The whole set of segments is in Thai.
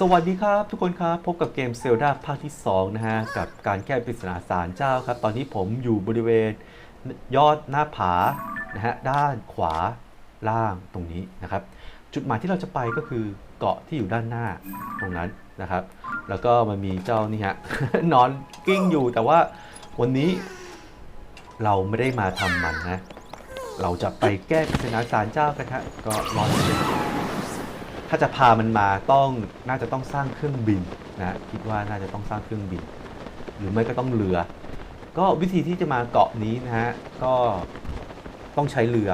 สวัสดีครับ ทุกคนครับ พบกับเกมเซลดาภาคที่ 2 นะฮะ กับการแก้ปริศนาสารเจ้าครับ ตอนนี้ผมอยู่บริเวณยอดหน้าผา นะฮะ ด้านขวาล่างตรงนี้นะครับ จุดหมายที่เราจะไปก็คือเกาะที่อยู่ด้านหน้าตรงนั้นนะครับ แล้วก็มันมีเจ้านี่ฮะ นอนกิ้งอยู่แต่ว่าวันนี้เราไม่ได้มาทำมันนะ เราจะไปแก้ปริศนาสารเจ้ากันฮะก็รอดูกัน ถ้าจะพามันมาต้องน่าจะต้องสร้างเครื่องบินนะคิดว่าน่าจะต้องสร้างเครื่องบิน หรือไม่ก็ต้องเรือ ก็วิธีที่จะมาเกาะนี้นะฮะก็ต้องใช้เรือ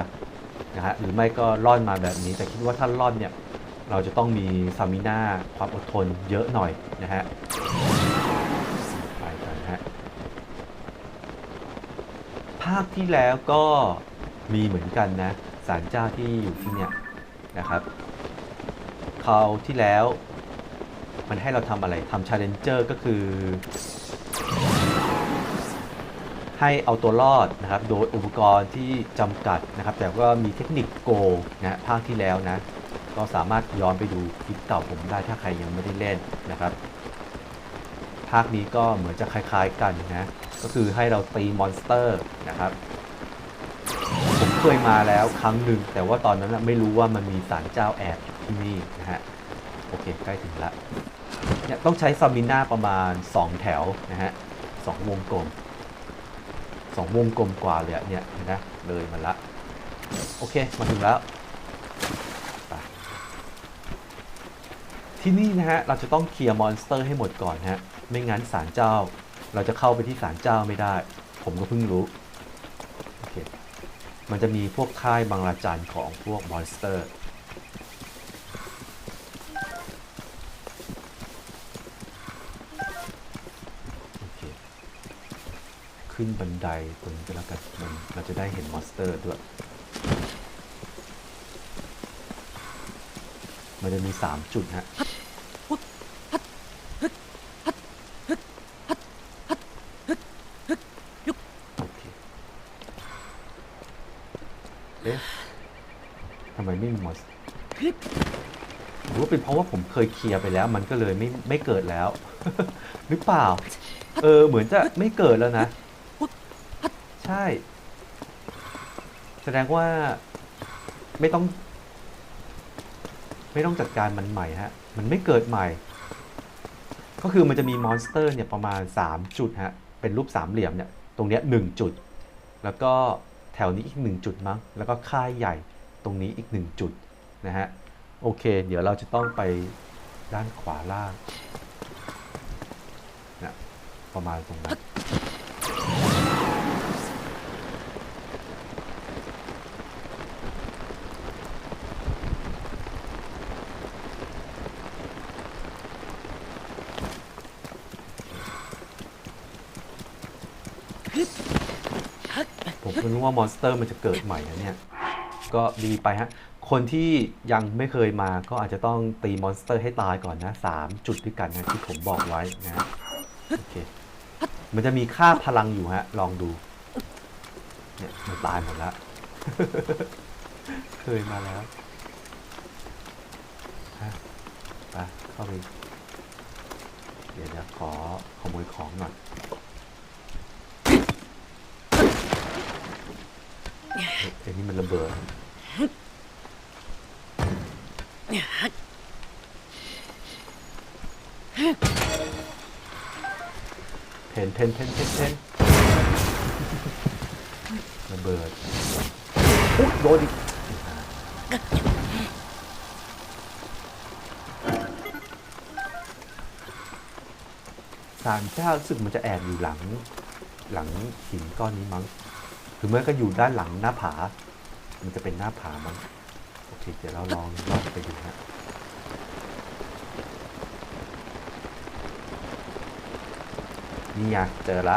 นะฮะหรือไม่ก็ล่อนมาแบบนี้ แต่คิดว่าถ้าล่อนเนี่ยเราจะต้องมีซามิน่าความอดทนเยอะหน่อยนะฮะไปกันะฮะภาคที่แล้วก็มีเหมือนกันนะศาลเจ้าที่อยู่ที่เนี่ยนะครับ คราวที่แล้ว มันให้เราทำอะไรทำ Challenger ก็คือ ให้เอาตัวรอดนะครับ โดยอุปกรณ์ที่จำกัดนะครับ แต่ก็มีเทคนิคโกนะภาคที่แล้วนะ ก็สามารถย้อนไปดูคลิปเก่าผมได้ถ้าใครยังไม่ได้เล่นนะครับภาคนี้ก็เหมือนจะคล้ายๆกันนะ ก็คือให้เราตีมอนสเตอร์นะครับ ผมเคยมาแล้วครั้งหนึ่ง แต่ว่าตอนนั้นไม่รู้ว่ามันมีศาลเจ้าแอบ ที่นี่นะฮะ โอเค ใกล้ถึงละเนี่ยต้องใช้ซามิน่าประมาณ 2 แถวนะฮะสองวงกลมสองวงกลมกว่าเลยเนี่ยเห็นะเลยมันละ โอเค มาถึงแล้ว ที่นี่นะฮะ เราจะต้องเคลียร์มอนสเตอร์ให้หมดก่อนฮะ ไม่งั้นศาลเจ้า เราจะเข้าไปที่ศาลเจ้าไม่ได้ ผมก็เพิ่งรู้โอเคมันจะมีพวกค่ายบางระจันของพวกมอนสเตอร์ โอเค ขึ้นบันไดตรงนี้ก็แล้วกันมันเราจะได้เห็นมอนสเตอร์ด้วย มันจะมี 3 จุดฮะโอเคเอ๊ะทำไมไม่มีมอนสหรือว่าเป็นเพราะว่าผมเคยเคลียร์ไปแล้ว มันก็เลยไม่ไม่เกิดแล้ว หรือเปล่า เออ เหมือนจะไม่เกิดแล้วนะ ช่ แสดงว่าไม่ต้อง ไม่ต้องจัดการมันใหม่ฮะ มันไม่เกิดใหม่ ก็คือมันจะมีมอนสเตอร์เนี่ยประมาณ 3 จุดฮะ เป็นรูปสามเหลี่ยมเนี่ย ตรงเนี้ยหนึ่งจุด แล้วก็แถวนี้อีกหนึ่งจุดมั้ง แล้วก็ค่ายใหญ่ตรงนี้อีกหนึ่งจุดนะฮะ โอเค เดี๋ยวเราจะต้องไปด้านขวาล่างนะประมาณตรงนั้น มก็รู้ว่ามอนสเตอร์มันจะเกิดใหม่นะเนี่ย ก็ดีไปฮะ คนที่ยังไม่เคยมาก็อาจจะต้องตีมอนสเตอร์ให้ตายก่อนนะสามจุดด้วยกันนะที่ผมบอกไว้นะโอเค มันจะมีค่าพลังอยู่ฮะ ลองดู เนี่ยมันตายหมดแล้ว เคยมาแล้วไปเข้าไป เดี๋ยวจะขอขโมยของหน่อย เอ้ย ไอ้นี่มันระเบิด เพนเพนเพนเพนเพนระเบิดอุ๊ยโดนอีกสารเจ้ารู้สึกมันจะแอบอยู่หลัง หลังหินก้อนนี้มั้ง หรือเมื่อก็อยู่ด้านหลังหน้าผา มันจะเป็นหน้าผามั้งโอเค เดี๋ยวเราลองลอดไปดูนะนี่ไงเจอละ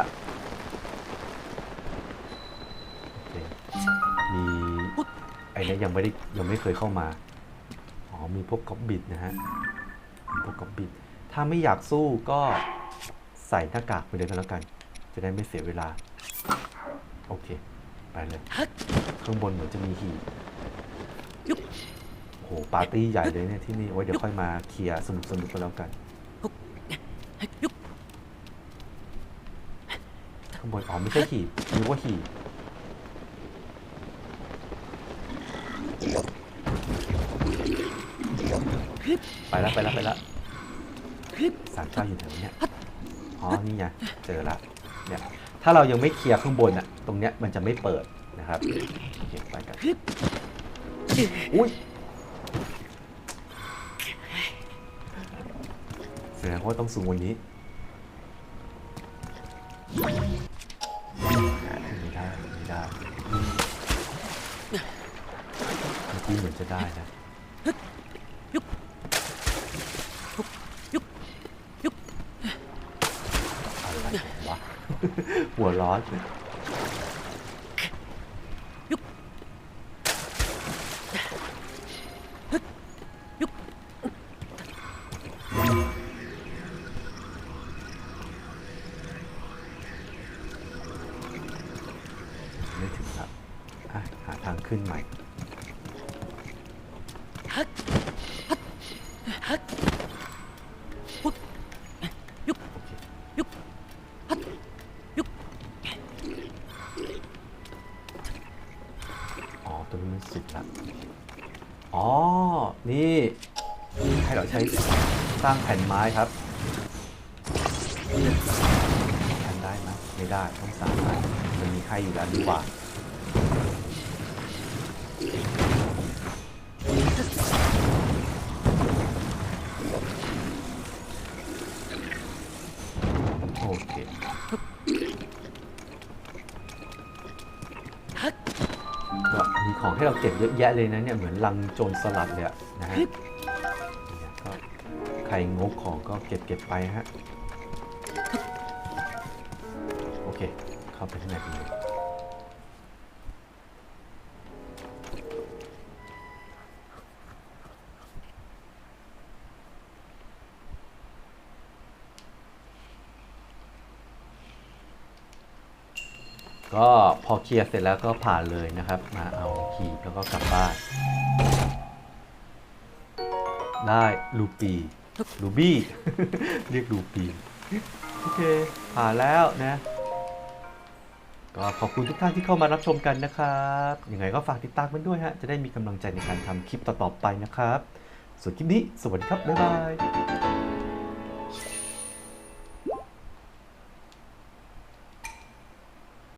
โอเคมีไอ้นี้ยังไม่ได้ยังไม่เคยเข้ามา อ๋อ มีพวกก๊อบบิดนะฮะพวกก๊อบบิด ถ้าไม่อยากสู้ก็ใส่หน้ากากไปเลยก็แล้วกัน จะได้ไม่เสียเวลา โอเค ไปเลย ข้างบนเหมือนจะมีหีบโหปาร์ตี้ใหญ่เลยเนี่ยที่นี่ไว้เดี๋ยวค่อยมาเคลียร์สนุกสนุกๆกันแล้วกัน ข้างบนอ๋อไม่ใช่หีบนึกว่าหีบไปแล้วไปแล้วไปแล้วสารเจ้าอยู่แถวเนี้ยอ๋อนี่ไงเจอละเนี่ย ถ้าเรายังไม่เคลียร์ข้างบนอะตรงเนี้ยมันจะไม่เปิดนะครับโอเคไปกันอุ้ยแสดงว่าต้องสูงกวันนี้ไม่ได้ไม่ได้เมื่อกี้เหมือนจะได้นะ อะไรของวะ หัวร้อนไม่ถึงครับหาทางขึ้นใหม่ อ๋อ ตัวนี้มันสุดละอ๋อ นี่ให้เราใช้สร้างแผ่นไม้ครับทำได้ไหมไม่ได้ต้องสร้างใหม่มันมีใครอยู่แล้วดีกว่า มีของให้เราเก็บเยอะแยะเลยนะเนี่ยเหมือนลังโจรสลัดเลยอะนะฮะเนี่ยก็ใครงกของก็เก็บเก็บไปฮะโอเคเข้าไปข้างในกันเลย ก็พอเคลียร์เสร็จแล้วก็ผ่านเลยนะครับ มาเอาหีบแล้วก็กลับบ้าน ได้ลูปีลูบี้เรียกลูปีโอเค ผ่านแล้วนะก็ขอบคุณทุกท่านที่เข้ามารับชมกันนะครับยังไงก็ฝากติดตามกันด้วยฮะ จะได้มีกำลังใจในการทำคลิปต่อๆไปนะครับ ส่วนคลิปนี้ สวัสดีครับ บ๊ายบาย